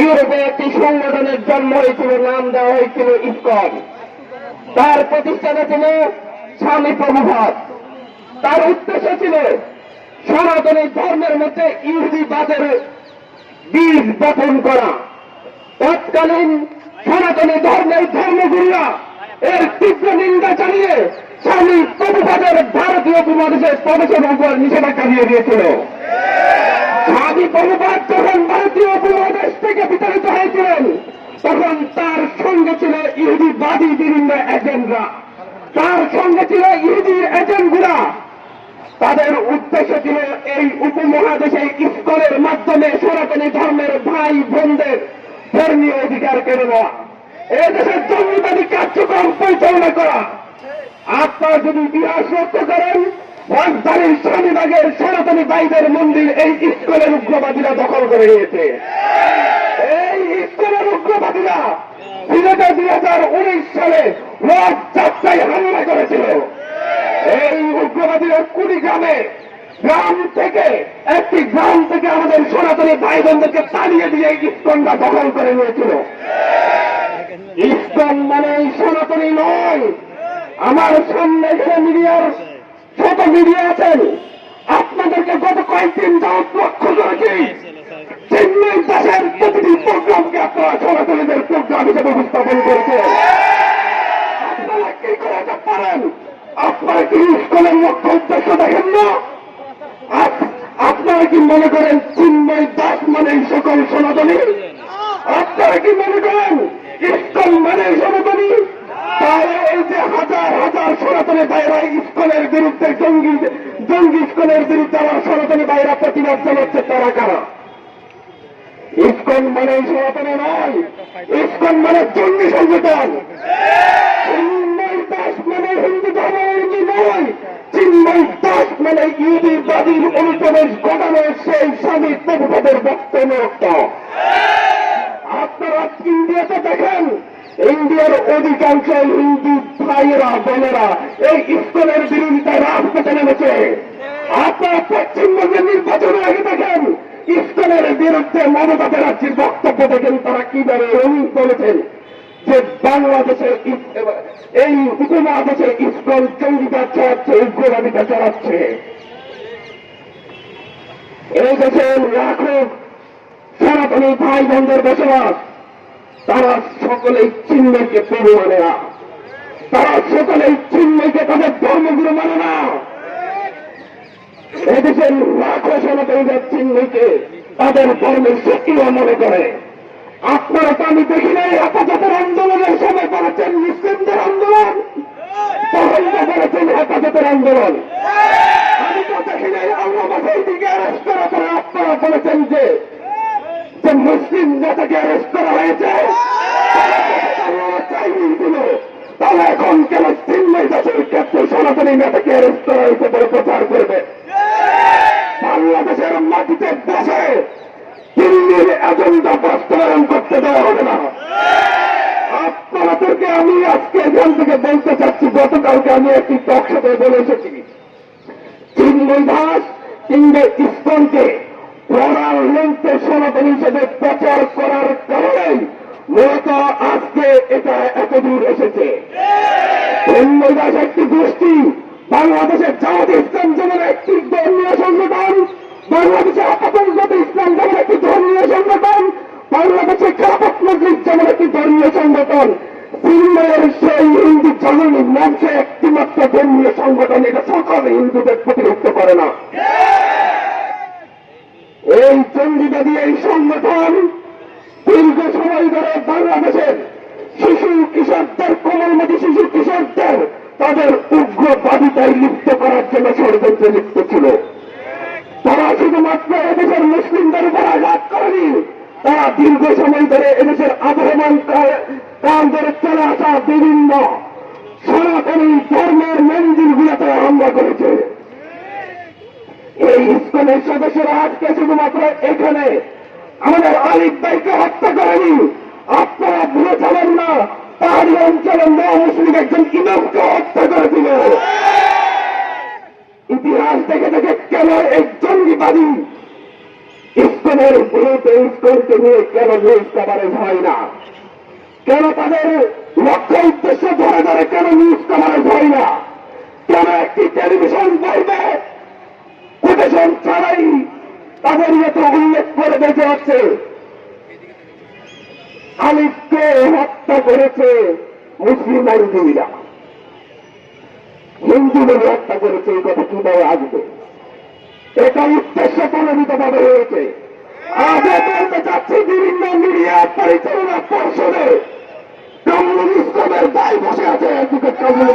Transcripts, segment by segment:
ইউরোপে একটি সংগঠনের জন্ম হয়েছিল, নাম দেওয়া হয়েছিল ইসকন তার প্রতিষ্ঠাতা ছিল স্বামী প্রভুভাত তার উদ্দেশ্য ছিল সনাতনী ধর্মের মধ্যে ইহুদিবাদের বীজ বপন করা। তৎকালীন সনাতনী ধর্মের ধর্মগুরুরা এর তীব্র নিন্দা চালিয়ে স্বামী প্রভুপাদের ভারতীয় উপমহাদেশে প্রবেশের উপর নিষেধাজ্ঞা দিয়ে দিয়েছিল। স্বামী প্রভুপাত যখন ভারতীয় উপমহাদেশ থেকে বিতাড়িত হয়েছিলেন, তখন তার সঙ্গে ছিল ইহুদিবাদী বিভিন্ন এজেন্টরা তার সঙ্গে ছিল ইহুদি এজেন্টগুলা তাদের উদ্দেশ্য ছিল এই উপমহাদেশে ইস্কনের মাধ্যমে সনাতনী ধর্মের ভাই বোনদের ধর্মীয় অধিকার কেড়ে নেওয়া। এদেশের জঙ্গিবাদী কার্যক্রম পরিচালনা করা। আপনারা যদি ইতিহাস লক্ষ্য করেন রাজধানীর স্বামীবাগের সনাতনী ভাইদের মন্দির এই ইস্কনের উগ্রবাদীরা দখল করে নিয়েছে। এই ইস্কনের উগ্রবাদীরা সিলেটে দুই হাজার উনিশ সালে রথ যাত্রায় হামলা করেছিল। এই উগ্রবাদীরা কুড়িগ্রামে গ্রাম থেকে, একটি গ্রাম থেকে আমাদের সনাতনী ভাই বোনদেরকে তাড়িয়ে দিয়ে ইস্কনটা দখল করে নিয়েছিল। ইস্কন মানে সনাতনী নয়, আমার সামনে এখানে মিডিয়ার মিডিয়া আছেন। আপনাদেরকে গত কয়েকদিন যাওয়ার লক্ষ্য করেছি চেন্নাই দেশের প্রতিটি প্রোগ্রামকে আপনারা সনাতনীদের প্রোগ্রাম হিসেবে উপস্থাপন করেছেন। আপনারা কি করে এটা পারেন? আপনারা কি ইস্কনের লক্ষ্য উদ্দেশ্য দেখেন না? আপনারা কি মনে করেন, চিন্ময় দাস মানে সকল সনাতনী? আপনারা কি মনে করেন ইস্কন মানে সনাতনী তাহলে এই যে হাজার হাজার সনাতনী ভাইরা ইস্কনের বিরুদ্ধে জঙ্গি জঙ্গি ইস্কনের বিরুদ্ধে আমার সনাতনী ভাইরা প্রতিবাদ জানাচ্ছে তারা কারা? ইস্কন মানে সনাতনী নয় ইস্কন মানে জঙ্গি সংগঠন। মানে মানে আপনারা ইন্ডিয়াতে দেখেন ইন্ডিয়ার অধিকাংশ হিন্দু ভাইয়েরা, বোনেরা, এই ইস্কনের বিরোধিতায় রাজপথে নেমেছে। আপনারা পশ্চিমবঙ্গের নির্বাচনের আগে দেখেন ইস্কনের বিরুদ্ধে মমতা ব্যানার্জির বক্তব্য দেখেন তারা কীভাবে রঙিন বলেছেন যে বাংলাদেশের এই উপমহাদেশে ইস্কন জঙ্গিবাদ চালাচ্ছে উগ্রবাদিতা চালাচ্ছে। এই দেশের লাখো সনাতনী ভাই বোনদের বসবাস তারা সকলেই চিহ্নকে প্রভু মানে না। তারা সকলেই চিহ্নকে তাদের ধর্মগুরু মানে না। এদেশের লাখো সনাতনীদের চিহ্নকে তাদের ধর্মের সক্রিয় মনে করে। আপনারা তো আমি দেখি নাই, হেফাজতের আন্দোলনের সময় করেছেন মুসলিমদের আন্দোলন। তখন করেছেন হেফাজতের আন্দোলন। আমি তো দেখি নাই, আল্লাহ দিকে আপনারা বলেছেন যে যে মুসলিম নেতাকে অ্যারেস্ট করা হয়েছে। আল্লাহ চাইনি তাহলে এখন কেন চিন্ময় দেশের ক্ষেত্রে সনাতনী নেতাকে অ্যারেস্ট করা হয়েছে বলে প্রচার করবে। বাংলাদেশের মাটিতে বসে দিল্লির এজেন্ডা বাস্তবায়ন করতে দেওয়া হবে না। আপনাদেরকে আমি আজকে এখান থেকে বলতে চাচ্ছি, গতকালকে আমি একটি টকশোতে বলে এসেছি। চিন্ময় দাস কিংবা ইস্কনকে পড়ার লক্ষ্যে সনাতন হিসেবে প্রচার করার কারণেই মূলত আজকে এটা এত দূর এসেছে। চিন্ময় দাস একটি গোষ্ঠী বাংলাদেশের জামাত ইসলাম যেমন একটি ধর্মীয় সংগঠন, বাংলাদেশে আপাতত ইসলাম যেমন একটি ধর্মীয় সংগঠন, বাংলাদেশে খেলাপথ মজলিস যেমন একটি ধর্মীয় সংগঠন। চিন্ময়ের সেই হিন্দু জননী মঞ্চে একটি মাত্র ধর্মীয় সংগঠন, এটা সকল হিন্দুদের প্রতিরোধ করে না। এই জঙ্গিবাদী এই সংগঠন দীর্ঘ সময় ধরে বাংলাদেশের শিশু কিশোরদের কোমলমতি শিশু কিশোরদের তাদের উগ্রবাদিতায় লিপ্ত করার জন্য ষড়যন্ত্রে লিপ্ত ছিল। তারা শুধুমাত্র এদেশের মুসলিমদের উপর আঘাত করেনি, তারা দীর্ঘ সময় ধরে এদেশের আবহমান কাল ধরে চলে আসা বিভিন্ন সনাতনী ধর্মের মন্দিরগুলোতে হামলা করেছে। ইস্কনের সদস্যরা আজকে শুধুমাত্র এখানে। আমাদের আলিফ ভাইকে হত্যা করেনি। আপনারা ভুলে যাবেন না, পাহাড়ি অঞ্চলের ন মুসলিম একজন ইমামকে হত্যা করেছিল। ইতিহাস দেখে দেখে কেন এই জঙ্গিবাদী ইস্কনের বিরুদ্ধে ইস্কনকে নিয়ে কেন নিউজ কভারেজ হয় না? কেন তাদের লক্ষ্য উদ্দেশ্য ধরে ধরে কেন নিউজ কভারেজ হয় না? কেন একটি টেলিভিশন বলবে কোটেশন ছাড়াই তাদের মতো উল্লেখ করে বেঁচে আছে। আলিফকে হত্যা করেছে মুসলিম আইনজীবীরা হিন্দু বলে হত্যা করেছে, এই কথা কীভাবে আসবে? এটা উদ্দেশ্য প্রণোদিত ভাবে হয়েছে আজ বলতে চাচ্ছি বিভিন্ন মিডিয়া পরিচালনা পর্ষদে। ইসলামের দায় বসে আছে একদিকে কামরুল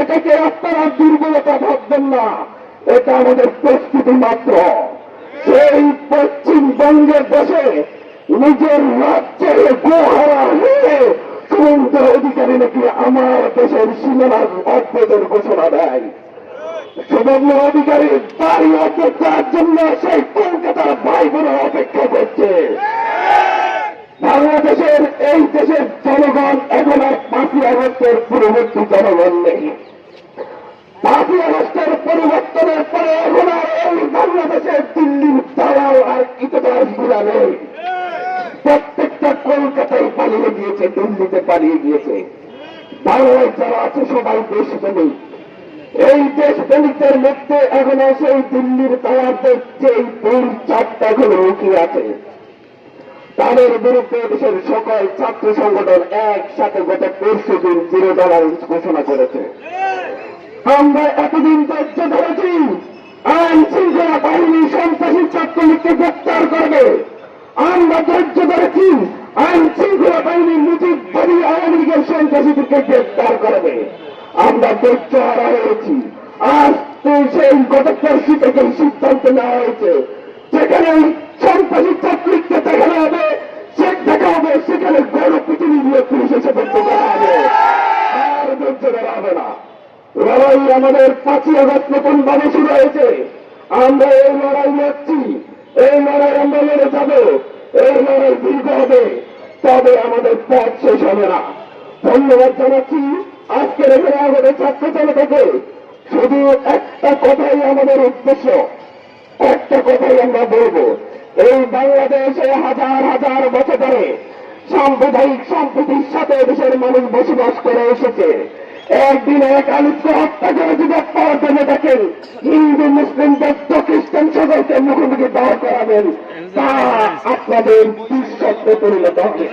এটাকে আপনারা দুর্বলতা ভাববেন না। এটা আমাদের প্রস্তুতি মাত্র। সেই পশ্চিমবঙ্গে বসে নিজের রাজ্যের গোহারা হয়ে সমুদ্র অধিকারী নাকি আমার দেশের সীমানার অদ্ভুতের ঘোষণা দেয়। সুবর্ণ অধিকারী বাড়ি অপেক্ষার জন্য সেই কলকাতার ভাই বোন অপেক্ষা করছে। বাংলাদেশের এই দেশের জনগণ এখন আর পাঁচই আগস্টের পূর্ববর্তী জনগণ নেই। পাঁচই আগস্টের পরিবর্তনের পরে এখন আর এই বাংলাদেশের দিল্লির দালাল আর ইতদারগুলা নেই। প্রত্যেকটা কলকাতায় পালিয়ে গিয়েছে, দিল্লিতে পালিয়ে গিয়েছে। বাংলায় যারা আছে, সবাই দেশ দেশপ্রেমিক। এই দেশ দেশপ্রেমিকদের মধ্যে এখন সেই দিল্লির তালারদের যে দুই চারটা এখন লুকিয়ে আছে। তাদের বিরুদ্ধে দেশের সকল ছাত্র সংগঠন একসাথে গত পরশু দিন জিরো টলারেন্স ঘোষণা করেছে। আমরা এতদিন ধৈর্য ধরেছি আইন শৃঙ্খলা বাহিনী সন্ত্রাসী ছাত্রলীগকে গ্রেপ্তার করবে। আমরা আমাদের পাঁচই আগস্ট নতুন ভাবে শুরু হয়েছে। আমরা এই লড়াই লড়ছি, এই লড়াই আমরা লড়ে যাব, এই লড়াই দীর্ঘ হবে, তবে আমাদের পথ শেষ হবে না। ধন্যবাদ জানাচ্ছি, আজকের এখানে আমাদের ছাত্র জনতাকে। শুধু একটা কথাই আমাদের উদ্দেশ্য, একটা কথাই আমরা বলব, এই বাংলাদেশে হাজার হাজার বছর ধরে সাম্প্রদায়িক সম্প্রীতির সাথে দেশের মানুষ বসবাস করে এসেছে। একদিন এক আলিফকে হত্যা করে যদি পাওয়ার জন্য দেখেন হিন্দু, মুসলিম, বৌদ্ধ, খ্রিস্টান সকলকে মুখোমুখি দাঁড় করাবেন। তা আপনাদের দুঃস্বপ্নে পরিণত হবে।